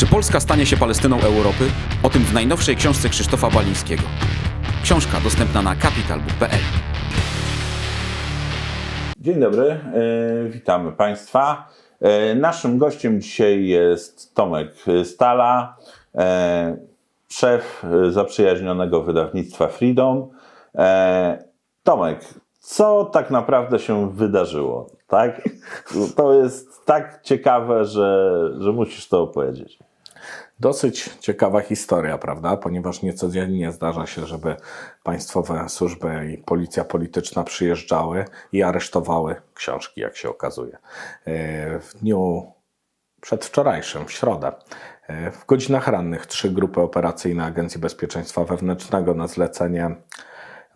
Czy Polska stanie się Palestyną Europy? O tym w najnowszej książce Krzysztofa Balińskiego. Książka dostępna na capitalbook.pl. Dzień dobry, e, witamy Państwa. E, Naszym gościem dzisiaj jest Tomek Stala, e, szef zaprzyjaźnionego wydawnictwa Freedom. Tomek, co tak naprawdę się wydarzyło? Tak? To jest tak ciekawe, że, że musisz to opowiedzieć. Dosyć ciekawa historia, prawda? Ponieważ niecodziennie zdarza się, żeby państwowe służby i policja polityczna przyjeżdżały i aresztowały książki, jak się okazuje. E, W dniu przedwczorajszym, w środę, e, w godzinach rannych, trzy grupy operacyjne Agencji Bezpieczeństwa Wewnętrznego na zlecenie,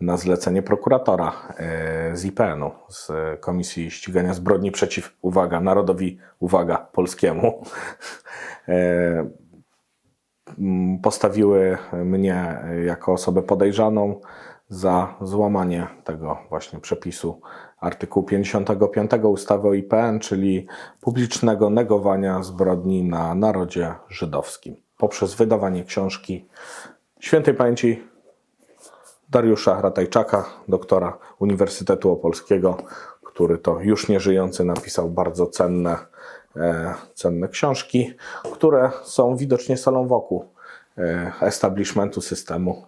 na zlecenie prokuratora e, z IPN-u, z Komisji Ścigania Zbrodni przeciw, uwaga, narodowi, uwaga, polskiemu, postawiły mnie jako osobę podejrzaną za złamanie tego właśnie przepisu artykułu 55 ustawy o IPN, czyli publicznego negowania zbrodni na narodzie żydowskim poprzez wydawanie książki świętej pamięci Dariusza Ratajczaka, doktora Uniwersytetu Opolskiego, który to już nieżyjący napisał bardzo cenne, cenne książki, które są widocznie solą wokół e, establishmentu systemu.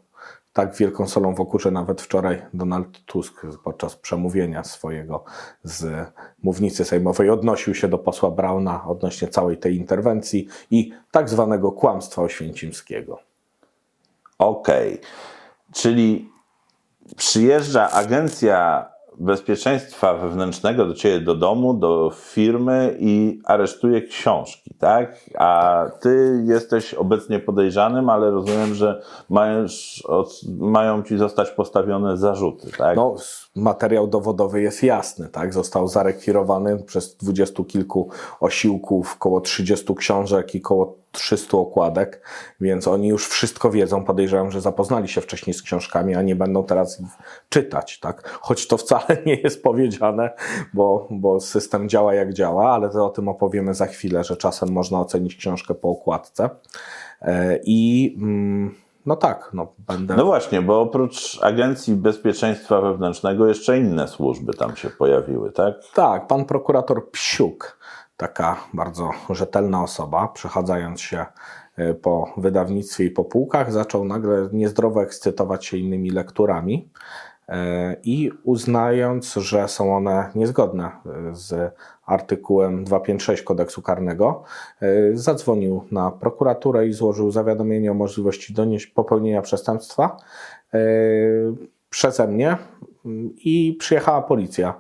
Tak wielką solą wokół, że nawet wczoraj Donald Tusk podczas przemówienia swojego z mównicy sejmowej odnosił się do posła Brauna odnośnie całej tej interwencji i tak zwanego kłamstwa oświęcimskiego. Okej, czyli przyjeżdża agencja bezpieczeństwa wewnętrznego do ciebie do domu, do firmy i aresztuje książki, tak? A ty jesteś obecnie podejrzanym, ale rozumiem, że masz, mają ci zostać postawione zarzuty, tak? No, materiał dowodowy jest jasny, tak? Został zarekwirowany przez dwudziestu kilku osiłków, około 30 książek i około 300 okładek, więc oni już wszystko wiedzą. Podejrzewam, że zapoznali się wcześniej z książkami, a nie będą teraz ich czytać, tak? Choć to wcale nie jest powiedziane, bo, bo system działa jak działa, ale to o tym opowiemy za chwilę, że czasem można ocenić książkę po okładce. E, I mm, no tak, no będę. No właśnie, bo oprócz Agencji Bezpieczeństwa Wewnętrznego jeszcze inne służby tam się pojawiły, tak? Tak, pan prokurator Psiuk, taka bardzo rzetelna osoba, przechadzając się y, po wydawnictwie i po półkach, zaczął nagle niezdrowo ekscytować się innymi lekturami y, i uznając, że są one niezgodne y, z artykułem 256 kodeksu karnego, zadzwonił na prokuraturę i złożył zawiadomienie o możliwości popełnienia przestępstwa przeze mnie mm, i przyjechała policja.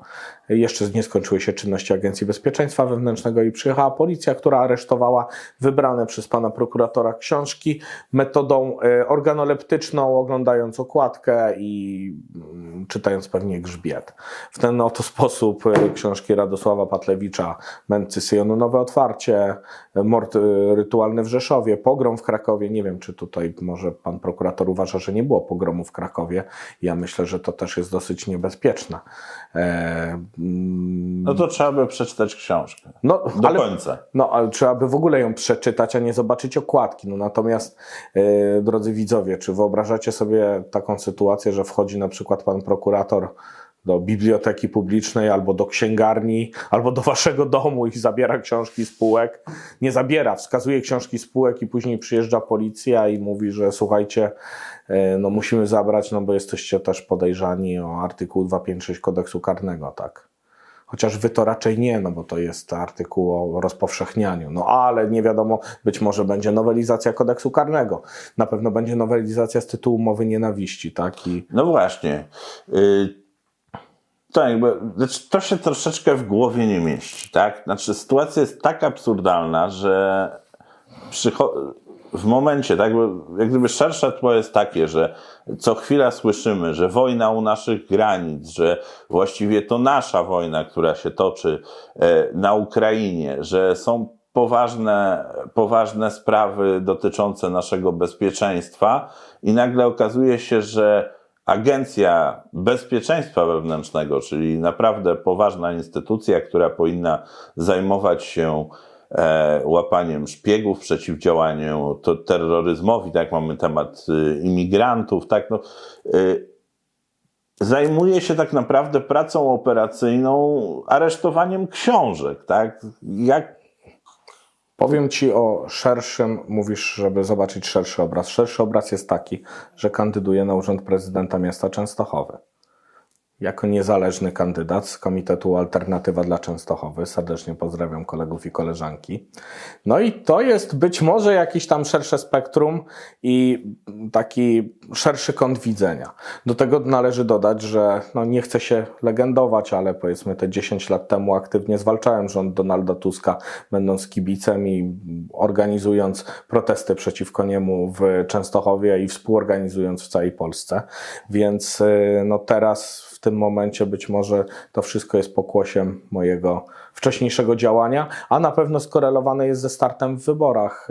Jeszcze nie skończyły się czynności Agencji Bezpieczeństwa Wewnętrznego i przyjechała policja, która aresztowała wybrane przez pana prokuratora książki metodą e, organoleptyczną, oglądając okładkę i mm, czytając pewnie grzbiet. W ten oto sposób e, książki Radosława Patlewicza, Mędrcy Syjonu Nowe Otwarcie, e, Mord rytualny w Rzeszowie, Pogrom w Krakowie. Nie wiem, czy tutaj może pan prokurator uważa, że nie było pogromu w Krakowie. Ja myślę, że to też jest dosyć niebezpieczne. Mm, No to trzeba by przeczytać książkę. no, Do ale, końca. no, ale trzeba by w ogóle ją przeczytać, a nie zobaczyć okładki. No, natomiast, e, drodzy widzowie, czy wyobrażacie sobie taką sytuację, że wchodzi na przykład pan prokurator do biblioteki publicznej, albo do księgarni, albo do waszego domu i zabiera książki z półek? Nie zabiera, wskazuje książki z półek i później przyjeżdża policja i mówi, że słuchajcie, e, no musimy zabrać, no bo jesteście też podejrzani o artykuł 256 kodeksu karnego, tak? Chociaż wy to raczej nie, no bo to jest artykuł o rozpowszechnianiu. No ale nie wiadomo, być może będzie nowelizacja kodeksu karnego. Na pewno będzie nowelizacja z tytułu mowy nienawiści, tak? I No właśnie. Y, To, jakby, znaczy to się troszeczkę w głowie nie mieści, tak? Znaczy sytuacja jest tak absurdalna, że w momencie, tak, bo jak gdyby szersze tło jest takie, że co chwila słyszymy, że wojna u naszych granic, że właściwie to nasza wojna, która się toczy e, na Ukrainie, że są poważne, poważne sprawy dotyczące naszego bezpieczeństwa i nagle okazuje się, że Agencja Bezpieczeństwa Wewnętrznego, czyli naprawdę poważna instytucja, która powinna zajmować się łapaniem szpiegów, przeciwdziałaniu to, terroryzmowi, tak mamy temat y, imigrantów, tak, no, y, zajmuje się tak naprawdę pracą operacyjną, aresztowaniem książek, tak? Jak Powiem Ci o szerszym, mówisz, żeby zobaczyć szerszy obraz. Szerszy obraz jest taki, że kandyduję na urząd prezydenta miasta Częstochowy. Jako niezależny kandydat z Komitetu Alternatywa dla Częstochowy. Serdecznie pozdrawiam kolegów i koleżanki. No i to jest być może jakieś tam szersze spektrum i taki szerszy kąt widzenia. Do tego należy dodać, że no nie chcę się legendować, ale powiedzmy te 10 lat temu aktywnie zwalczałem rząd Donalda Tuska, będąc kibicem i organizując protesty przeciwko niemu w Częstochowie i współorganizując w całej Polsce. Więc y, no teraz w tym momencie być może to wszystko jest pokłosiem mojego wcześniejszego działania, a na pewno skorelowane jest ze startem w wyborach,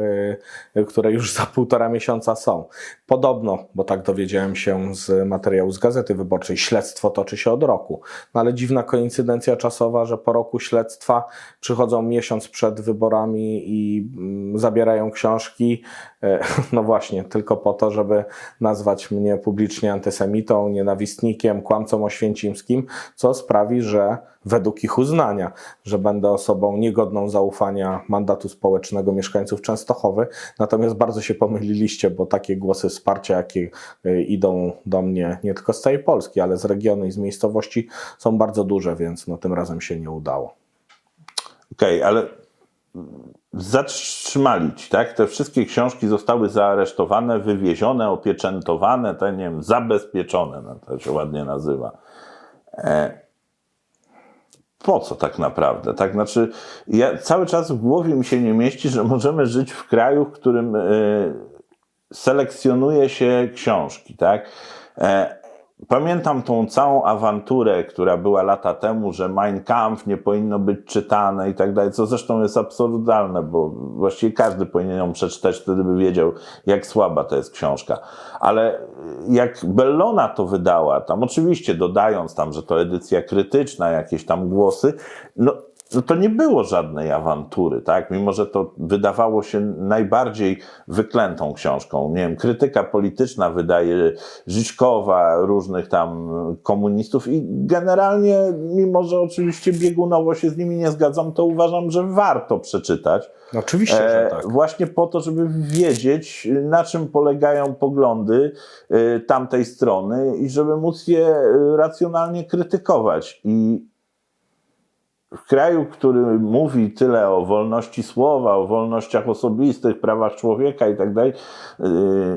y, które już za półtora miesiąca są. Podobno, bo tak dowiedziałem się z materiału z Gazety Wyborczej, śledztwo toczy się od roku. No ale dziwna koincydencja czasowa, że po roku śledztwa przychodzą miesiąc przed wyborami i mm, zabierają książki. E, No właśnie, tylko po to, żeby nazwać mnie publicznie antysemitą, nienawistnikiem, kłamcą oświęcimskim, co sprawi, że według ich uznania, że będę osobą niegodną zaufania mandatu społecznego mieszkańców Częstochowy. Natomiast bardzo się pomyliliście, bo takie głosy wsparcia, jakie y, idą do mnie nie tylko z całej Polski, ale z regionu i z miejscowości są bardzo duże, więc no, tym razem się nie udało. Okej, ale zatrzymali ci, tak? Te wszystkie książki zostały zaaresztowane, wywiezione, opieczętowane, te, nie wiem, zabezpieczone, no, to się ładnie nazywa. E, po co tak naprawdę? Tak, znaczy, ja cały czas w głowie mi się nie mieści, że możemy żyć w kraju, w którym e, selekcjonuje się książki, tak? E, Pamiętam tą całą awanturę, która była lata temu, że Mein Kampf nie powinno być czytane i tak dalej, co zresztą jest absurdalne, bo właściwie każdy powinien ją przeczytać, wtedy by wiedział, jak słaba to jest książka. Ale jak Bellona to wydała, tam oczywiście dodając tam, że to edycja krytyczna, jakieś tam głosy, no no to nie było żadnej awantury, tak? Mimo, że to wydawało się najbardziej wyklętą książką. Nie wiem, krytyka polityczna wydaje Życzkowa, różnych tam komunistów i generalnie, mimo że oczywiście biegunowo się z nimi nie zgadzam, to uważam, że warto przeczytać. Oczywiście, że E, tak. Właśnie po to, żeby wiedzieć, na czym polegają poglądy e, tamtej strony i żeby móc je e, racjonalnie krytykować. I w kraju, który mówi tyle o wolności słowa, o wolnościach osobistych, prawach człowieka i tak dalej, yy,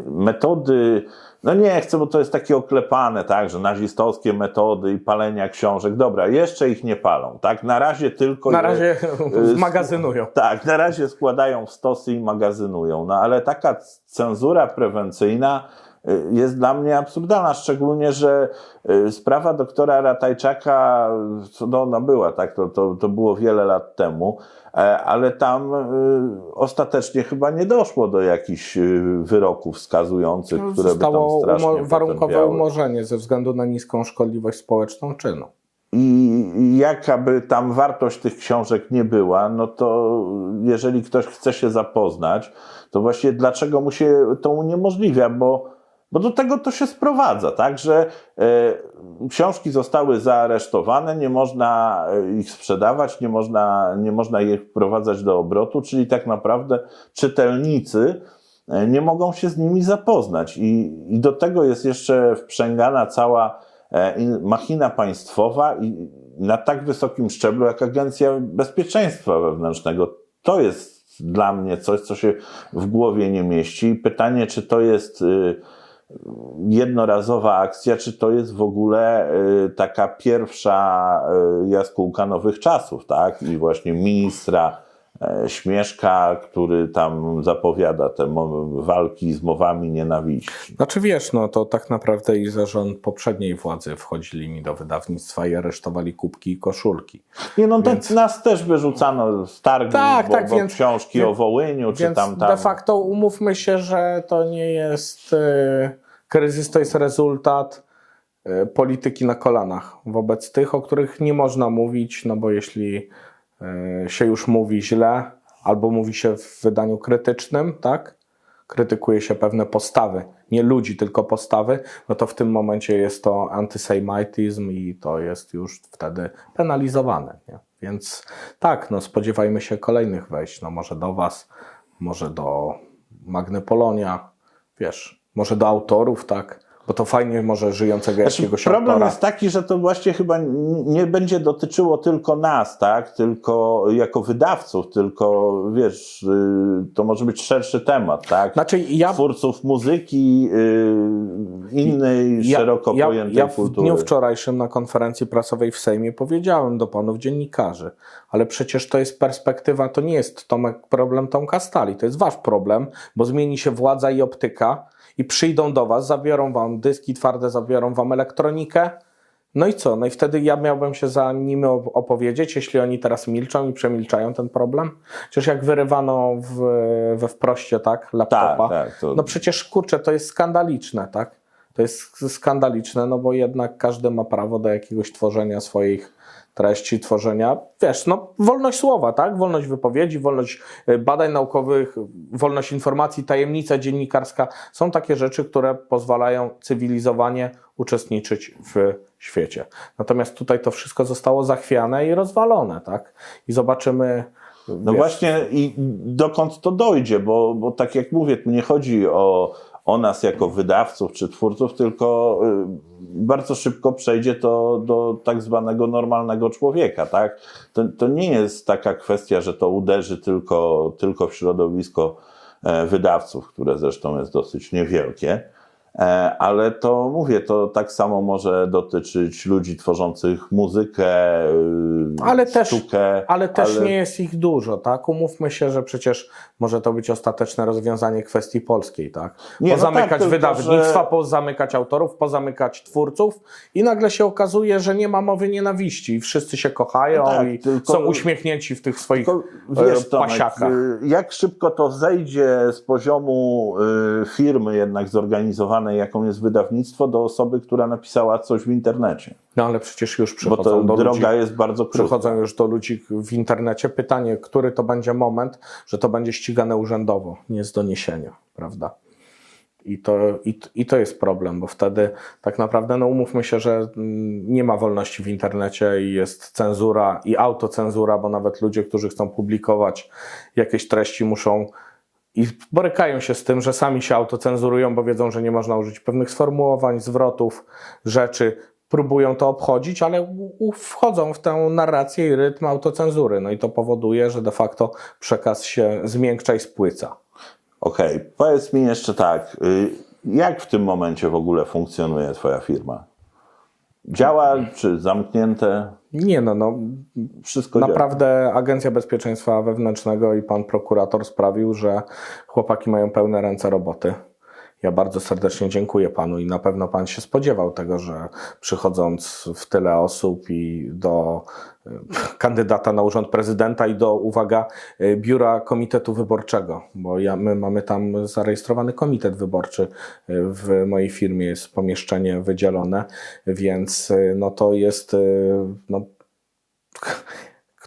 metody, no nie chcę, bo to jest takie oklepane, tak, że nazistowskie metody i palenia książek, dobra, jeszcze ich nie palą, tak, na razie tylko... Na je- razie yy, magazynują. tak, na razie składają w stosy i magazynują. No ale taka cenzura prewencyjna y, jest dla mnie absurdalna, szczególnie, że y, sprawa doktora Ratajczaka, co no, ona była, tak, to, to, to było wiele lat temu, e, ale tam y, ostatecznie chyba nie doszło do jakichś y, wyroków wskazujących, które by tam Zostało strasznie umo- warunkowe umorzenie ze względu na niską szkodliwość społeczną czynu. I jakaby tam wartość tych książek nie była, no to jeżeli ktoś chce się zapoznać, to właśnie dlaczego mu się to uniemożliwia, bo, bo do tego to się sprowadza, tak, że e, książki zostały zaaresztowane, nie można e, ich sprzedawać, nie można, nie można ich wprowadzać do obrotu, czyli tak naprawdę czytelnicy e, nie mogą się z nimi zapoznać. I, i do tego jest jeszcze wprzęgana cała in- machina państwowa i na tak wysokim szczeblu jak Agencja Bezpieczeństwa Wewnętrznego. To jest dla mnie coś, co się w głowie nie mieści. Pytanie, czy to jest y, jednorazowa akcja, czy to jest w ogóle y, taka pierwsza y, jaskółka nowych czasów, tak? I właśnie ministra Śmieszka, który tam zapowiada te walki z mowami nienawiści. Znaczy wiesz, no to tak naprawdę i zarząd poprzedniej władzy wchodzili mi do wydawnictwa i aresztowali kubki i koszulki. Nie, no to Więc- nas też wyrzucano z targu, Tak, bo, tak, bo więc- książki o Wołyniu, czy tam, tam. de facto umówmy się, że to nie jest e, kryzys, to jest rezultat e, polityki na kolanach wobec tych, o których nie można mówić, no bo jeśli e, się już mówi źle, albo mówi się w wydaniu krytycznym, tak? Krytykuje się pewne postawy, nie ludzi, tylko postawy, no to w tym momencie jest to antysemityzm i to jest już wtedy penalizowane. Nie? Więc tak, no spodziewajmy się kolejnych wejść, no może do Was, może do Magny Polonia, wiesz, może do autorów, tak? Bo to fajnie może żyjącego Znaczy, jakiegoś problem autora. jest taki, że to właśnie chyba nie będzie dotyczyło tylko nas, tak? Tylko jako wydawców, tylko wiesz, y, to może być szerszy temat, tak? Znaczy ja Twórców muzyki, y, innej szeroko ja, pojętej ja w kultury. dniu wczorajszym na konferencji prasowej w Sejmie powiedziałem do panów dziennikarzy, ale przecież to jest perspektywa, to nie jest Tomek, problem Tomka Stali, to jest wasz problem, bo zmieni się władza i optyka i przyjdą do was, zabiorą wam dyski twarde, zabiorą wam elektronikę, no i co? No i wtedy ja miałbym się za nimi op- opowiedzieć, jeśli oni teraz milczą i przemilczają ten problem? Przecież jak wyrywano w, we wproście, tak, laptopa, Tak, tak, to- no przecież kurczę, to jest skandaliczne, tak? To jest skandaliczne, no bo jednak każdy ma prawo do jakiegoś tworzenia swoich treści, tworzenia, wiesz, no wolność słowa, tak? Wolność wypowiedzi, wolność y, badań naukowych, wolność informacji, tajemnica dziennikarska. Są takie rzeczy, które pozwalają cywilizowanie uczestniczyć w świecie. Natomiast tutaj to wszystko zostało zachwiane i rozwalone, tak? I zobaczymy. No wiesz, właśnie i dokąd to dojdzie, bo, bo tak jak mówię, tu nie chodzi o, o nas jako wydawców czy twórców, tylko y, bardzo szybko przejdzie to do tak zwanego normalnego człowieka, tak? To, to nie jest taka kwestia, że to uderzy tylko, tylko w środowisko e, wydawców, które zresztą jest dosyć niewielkie. E, Ale to mówię, to tak samo może dotyczyć ludzi tworzących muzykę, y, Ale też- sztukę. Ale też nie jest ich dużo, tak? Umówmy się, że przecież może to być ostateczne rozwiązanie kwestii polskiej, tak? Nie, no pozamykać tak, tylko wydawnictwa, że- pozamykać autorów, pozamykać twórców i nagle się okazuje, że nie ma mowy nienawiści i wszyscy się kochają No tak, i tylko- są uśmiechnięci w tych swoich Tylko e, wiesz, Tomek, pasiakach. y, jak szybko to zejdzie z poziomu y, firmy jednak zorganizowanej, jaką jest wydawnictwo, do osoby, która napisała coś w internecie. No ale przecież już Bo przychodzą to do droga ludzi. jest bardzo krótka. Przychodzą już do ludzi w internecie. Pytanie, który to będzie moment, że to będzie ścigane urzędowo, nie z doniesienia, prawda? I to, i, I to jest problem, bo wtedy tak naprawdę, no umówmy się, że mm, nie ma wolności w internecie i jest cenzura i autocenzura, bo nawet ludzie, którzy chcą publikować jakieś treści, muszą i borykają się z tym, że sami się autocenzurują, bo wiedzą, że nie można użyć pewnych sformułowań, zwrotów, rzeczy. Próbują to obchodzić, ale wchodzą w tę narrację i rytm autocenzury. No i to powoduje, że de facto przekaz się zmiękcza i spłyca. Okej, powiedz mi jeszcze tak, y, jak w tym momencie w ogóle funkcjonuje twoja firma? Działa, czy zamknięte? Nie no, no Wszystko działa. naprawdę Agencja Bezpieczeństwa Wewnętrznego i pan prokurator sprawił, że chłopaki mają pełne ręce roboty. Ja bardzo serdecznie dziękuję panu i na pewno pan się spodziewał tego, że przychodząc w tyle osób i do y, kandydata na urząd prezydenta i do, uwaga, y, biura komitetu wyborczego, bo ja, my mamy tam zarejestrowany komitet wyborczy y, w mojej firmie, jest pomieszczenie wydzielone, więc no to jest no,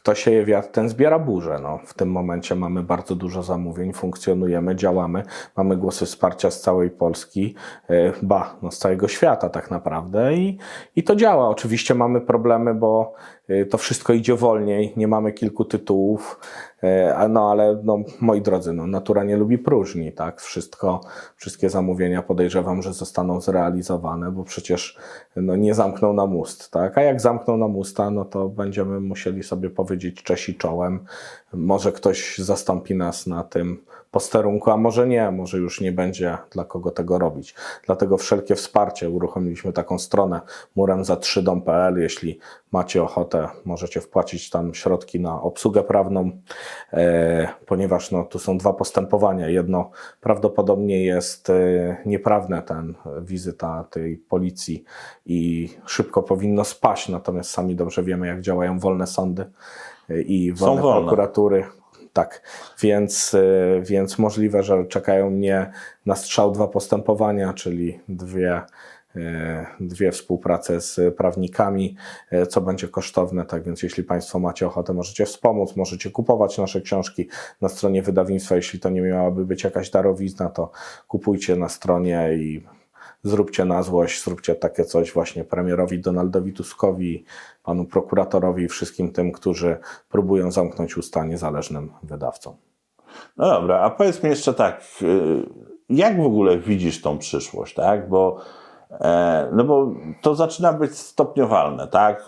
kto sieje wiatr, ten zbiera burzę. No, w tym momencie mamy bardzo dużo zamówień, funkcjonujemy, działamy, mamy głosy wsparcia z całej Polski, e, ba, no, z całego świata tak naprawdę i, i to działa. Oczywiście mamy problemy, bo to wszystko idzie wolniej, nie mamy kilku tytułów, a no ale no, moi drodzy, no, natura nie lubi próżni, tak? Wszystko, wszystkie zamówienia podejrzewam, że zostaną zrealizowane, bo przecież no, nie zamkną nam ust, tak? A jak zamkną nam usta, no to będziemy musieli sobie powiedzieć cześć i czołem. Może ktoś zastąpi nas na tym posterunku, a może nie, może już nie będzie dla kogo tego robić. Dlatego wszelkie wsparcie, uruchomiliśmy taką stronę murem za 3dom.pl, jeśli macie ochotę, możecie wpłacić tam środki na obsługę prawną, e, ponieważ no, tu są dwa postępowania. Jedno prawdopodobnie jest e, nieprawne, ten wizyta tej policji i szybko powinno spaść, natomiast sami dobrze wiemy, jak działają wolne sądy e, i wolne wolne. prokuratury. Tak, więc, y, więc możliwe, że czekają mnie na strzał dwa postępowania, czyli dwie e, dwie współprace z prawnikami, e, co będzie kosztowne. Tak więc, jeśli Państwo macie ochotę, możecie wspomóc, możecie kupować nasze książki na stronie wydawnictwa. Jeśli to nie miałaby być jakaś darowizna, to kupujcie na stronie i zróbcie na złość, zróbcie takie coś właśnie premierowi Donaldowi Tuskowi, panu prokuratorowi i wszystkim tym, którzy próbują zamknąć usta niezależnym wydawcom. No dobra, a powiedz mi jeszcze tak, y, jak w ogóle widzisz tą przyszłość, tak? Bo, no bo to zaczyna być stopniowalne, tak?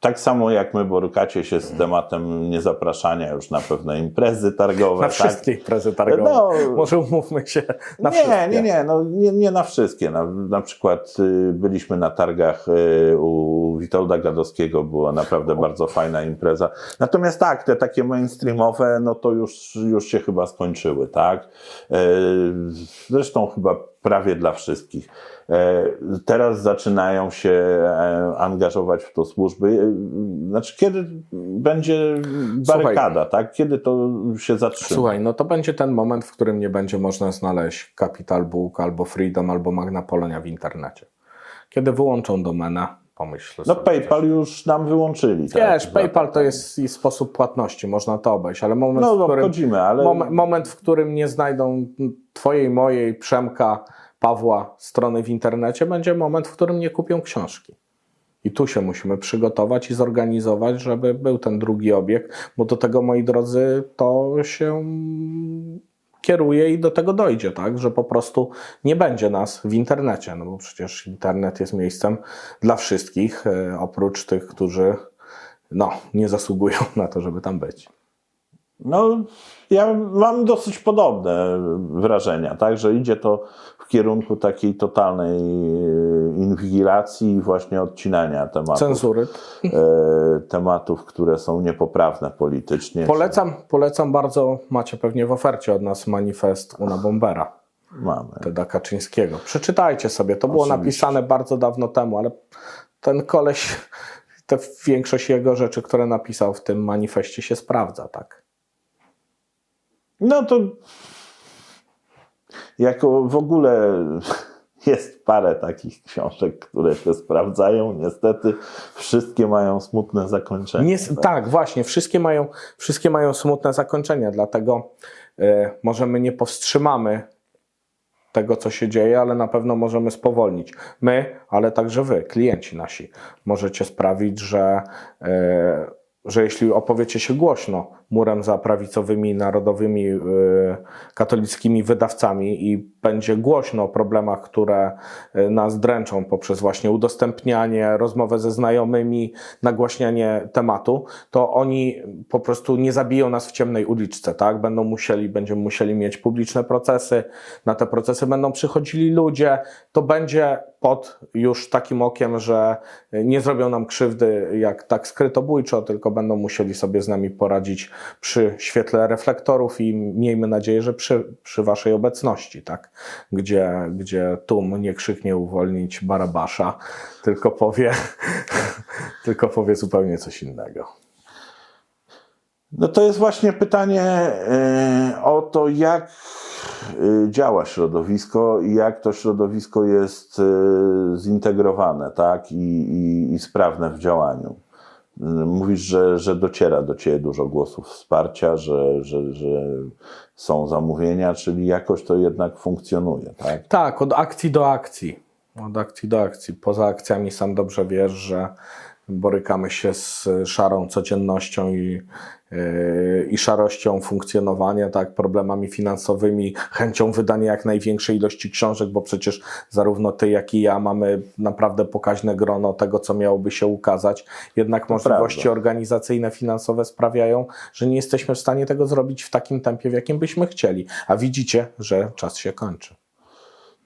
Tak samo jak my borykacie się z tematem niezapraszania już na pewne imprezy targowe. Na tak? wszystkie imprezy targowe. No. Może umówmy się na nie, wszystkie. nie, nie, no, nie, nie na wszystkie. Na, na przykład y, byliśmy na targach y, u Witolda Gadowskiego, była naprawdę bardzo fajna impreza. Natomiast tak, te takie mainstreamowe, no to już, już się chyba skończyły, tak? Y, Zresztą chyba prawie dla wszystkich. E, Teraz zaczynają się e, angażować w to służby. E, Znaczy, kiedy będzie barykada, tak? Kiedy to się zatrzyma? Słuchaj, no to będzie ten moment, w którym nie będzie można znaleźć Capital Book albo Freedom albo Magna Polonia w internecie. Kiedy wyłączą domenę, pomyśl No sobie. PayPal już nam wyłączyli. tak? Wiesz, PayPal to jest sposób płatności, można to obejść, ale moment, No, w no którym, ale... mom- moment, w którym nie znajdą twojej, mojej, Przemka, Pawła strony w internecie, będzie moment, w którym nie kupią książki. I tu się musimy przygotować i zorganizować, żeby był ten drugi obieg, bo do tego, moi drodzy, to się kieruje i do tego dojdzie, tak, że po prostu nie będzie nas w internecie, no bo przecież internet jest miejscem dla wszystkich, e, oprócz tych, którzy no, nie zasługują na to, żeby tam być. No, ja mam dosyć podobne wrażenia, tak, że idzie to kierunku takiej totalnej e, inwigilacji i właśnie odcinania tematów, Cenzury. e, tematów, które są niepoprawne politycznie. Polecam, polecam bardzo, macie pewnie w ofercie od nas manifest Una Bombera. Mamy. Teda Kaczyńskiego. Przeczytajcie sobie, to było Oczywiście. napisane bardzo dawno temu, ale ten koleś, te większość jego rzeczy, które napisał w tym manifestie się sprawdza, tak? No to jako w ogóle jest parę takich książek, które się sprawdzają. Niestety wszystkie mają smutne zakończenie. Nie, tak, właśnie, wszystkie mają, wszystkie mają smutne zakończenia, dlatego e, może my nie powstrzymamy tego, co się dzieje, ale na pewno możemy spowolnić. My, ale także wy, klienci nasi, możecie sprawić, że, e, że jeśli opowiecie się głośno murem za prawicowymi, narodowymi, e, katolickimi wydawcami i będzie głośno o problemach, które e, nas dręczą poprzez właśnie udostępnianie, rozmowę ze znajomymi, nagłaśnianie tematu, to oni po prostu nie zabiją nas w ciemnej uliczce, tak? Będą musieli, będziemy musieli mieć publiczne procesy, na te procesy będą przychodzili ludzie, to będzie pod już takim okiem, że nie zrobią nam krzywdy jak tak skrytobójczo, tylko będą musieli sobie z nami poradzić przy świetle reflektorów i miejmy nadzieję, że przy, przy waszej obecności, tak? Gdzie, gdzie tłum nie krzyknie uwolnić Barabasza, tylko powie, tylko powie zupełnie coś innego. No to jest właśnie pytanie e, o to, jak e, działa środowisko i jak to środowisko jest e, zintegrowane, tak, i, i, i sprawne w działaniu. Mówisz, że, że dociera do Ciebie dużo głosów wsparcia, że, że, że są zamówienia, czyli jakoś to jednak funkcjonuje, tak? Tak, od akcji do akcji. Od akcji do akcji. Poza akcjami sam dobrze wiesz, że borykamy się z szarą codziennością i, yy, i szarością funkcjonowania, tak, problemami finansowymi, chęcią wydania jak największej ilości książek, bo przecież zarówno ty, jak i ja mamy naprawdę pokaźne grono tego, co miałoby się ukazać. Jednak możliwości prawda. organizacyjne, finansowe sprawiają, że nie jesteśmy w stanie tego zrobić w takim tempie, w jakim byśmy chcieli. A widzicie, że czas się kończy.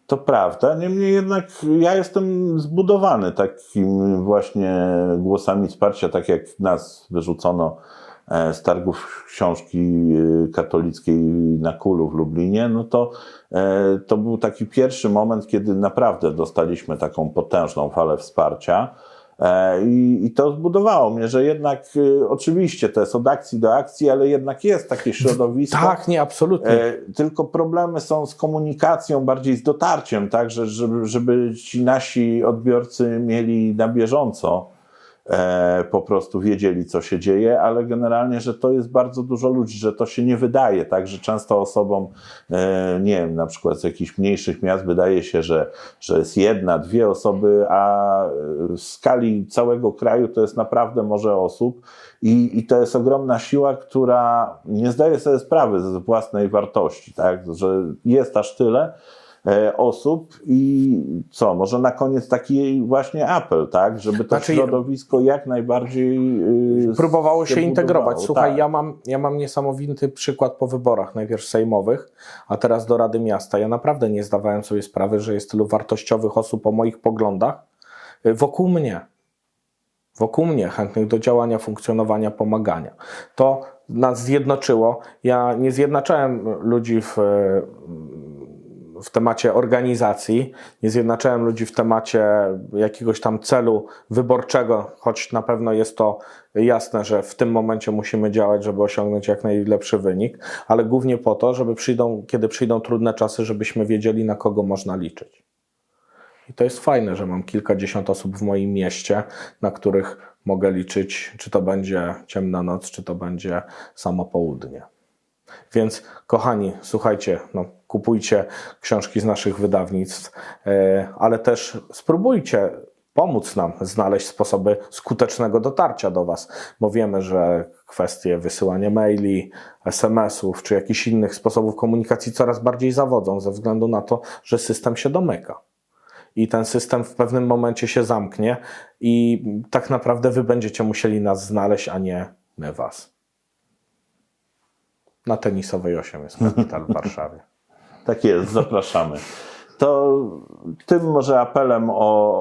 To prawda, niemniej jednak ja jestem zbudowany takim właśnie głosami wsparcia, tak jak nas wyrzucono e, z targów książki e, katolickiej na Kulu w Lublinie, no to e, to był taki pierwszy moment, kiedy naprawdę dostaliśmy taką potężną falę wsparcia. E, I, I to zbudowało mnie, że jednak y, oczywiście to jest od akcji do akcji, ale jednak jest takie środowisko. Tak, nie, absolutnie. E, tylko problemy są z komunikacją, bardziej z dotarciem, tak, że, żeby, żeby ci nasi odbiorcy mieli na bieżąco, e, po prostu wiedzieli, co się dzieje, ale generalnie, że to jest bardzo dużo ludzi, że to się nie wydaje, tak, że często osobom, e, nie wiem, na przykład z jakichś mniejszych miast wydaje się, że, że jest jedna, dwie osoby, a w skali całego kraju to jest naprawdę może osób i, i to jest ogromna siła, która nie zdaje sobie sprawy ze własnej wartości, tak, że jest aż tyle, e, osób i co, może na koniec taki właśnie apel, tak, żeby to Znaczy, środowisko jak najbardziej y, próbowało się integrować. budowało, Słuchaj, tak. ja, mam, ja mam niesamowity przykład po wyborach, najpierw sejmowych, a teraz do Rady Miasta. Ja naprawdę nie zdawałem sobie sprawy, że jest tylu wartościowych osób o moich poglądach y, wokół mnie. Wokół mnie, chętnych do działania, funkcjonowania, pomagania. To nas zjednoczyło. Ja nie zjednaczałem ludzi w, w temacie organizacji, nie zjednaczałem ludzi w temacie jakiegoś tam celu wyborczego, choć na pewno jest to jasne, że w tym momencie musimy działać, żeby osiągnąć jak najlepszy wynik, ale głównie po to, żeby przyjdą, kiedy przyjdą trudne czasy, żebyśmy wiedzieli, na kogo można liczyć. I to jest fajne, że mam kilkadziesiąt osób w moim mieście, na których mogę liczyć, czy to będzie ciemna noc, czy to będzie samo południe. Więc kochani, słuchajcie, no, kupujcie książki z naszych wydawnictw, e, ale też spróbujcie pomóc nam znaleźć sposoby skutecznego dotarcia do Was, bo wiemy, że kwestie wysyłania maili, SMS-ów czy jakichś innych sposobów komunikacji coraz bardziej zawodzą ze względu na to, że system się domyka i ten system w pewnym momencie się zamknie i tak naprawdę wy będziecie musieli nas znaleźć, a nie my was. Na tenisowej 8 jest kapital w Warszawie. Tak jest, zapraszamy. To tym może apelem o,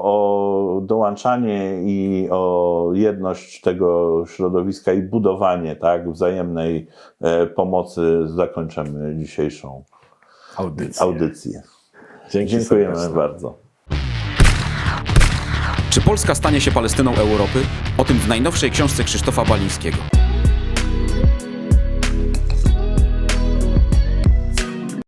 o dołączanie i o jedność tego środowiska i budowanie tak, wzajemnej e, pomocy zakończymy dzisiejszą Audycja. audycję. Dzięki Dziękujemy serdecznie. bardzo. Czy Polska stanie się Palestyną Europy? O tym w najnowszej książce Krzysztofa Balińskiego.